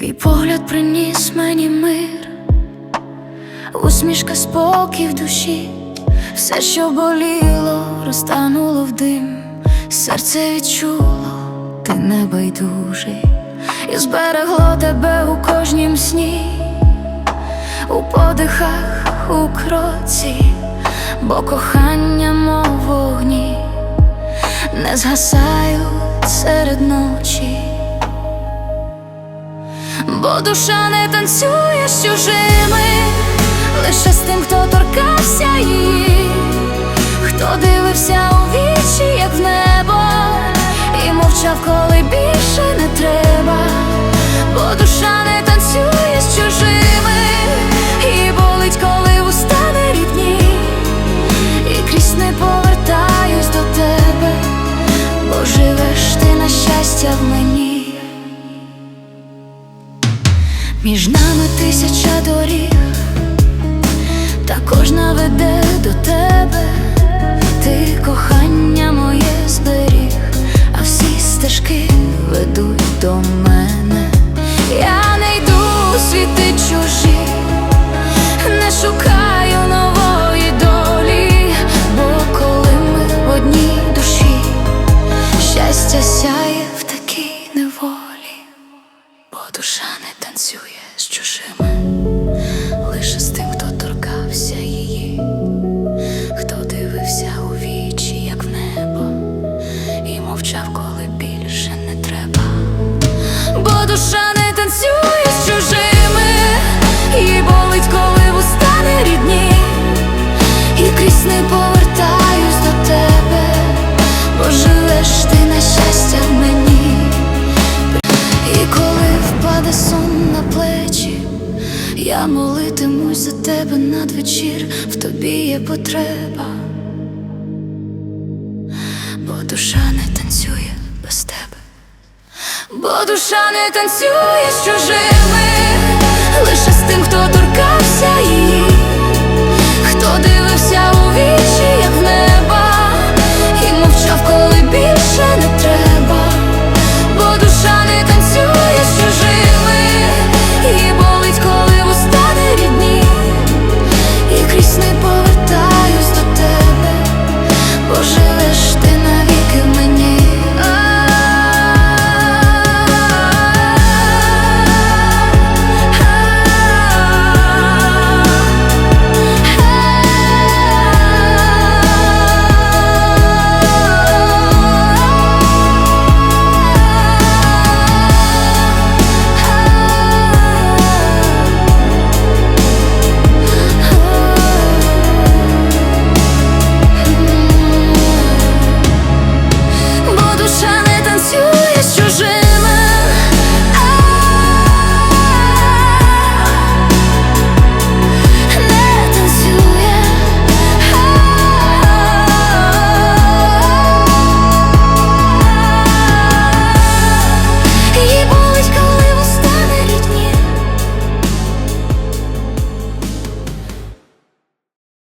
Твій погляд приніс мені мир, усмішка спокій в душі, все, що боліло, розтануло в дим, серце відчуло, ти не байдужий, і зберегло тебе у кожнім сні, у подихах, у кроці, бо кохання, мов вогні, не згасають серед ночі. Душа не танцює з чужими, лише з тим, хто торкався її, хто дивився у вічі, як в небо, і мовчав, коли більше не треба, бо душа не Між нами тисяча доріг, та кожна веде до тебе, ти кохання моє зберіг, а всі стежки ведуть до мене. Я не йду у світи чужі, не шукаю нової долі, бо коли ми в одній душі, щастя сяє мовчав, коли більше не треба. Бо душа не танцює з чужими, і болить, коли вустане рідні, і крізь не повертаюсь до тебе, бо живеш ти на щастя в мені. І коли впаде сон на плечі, я молитимусь за тебе надвечір, в тобі є потреба, бо душа не танцює без тебе, бо душа не танцює з чужими,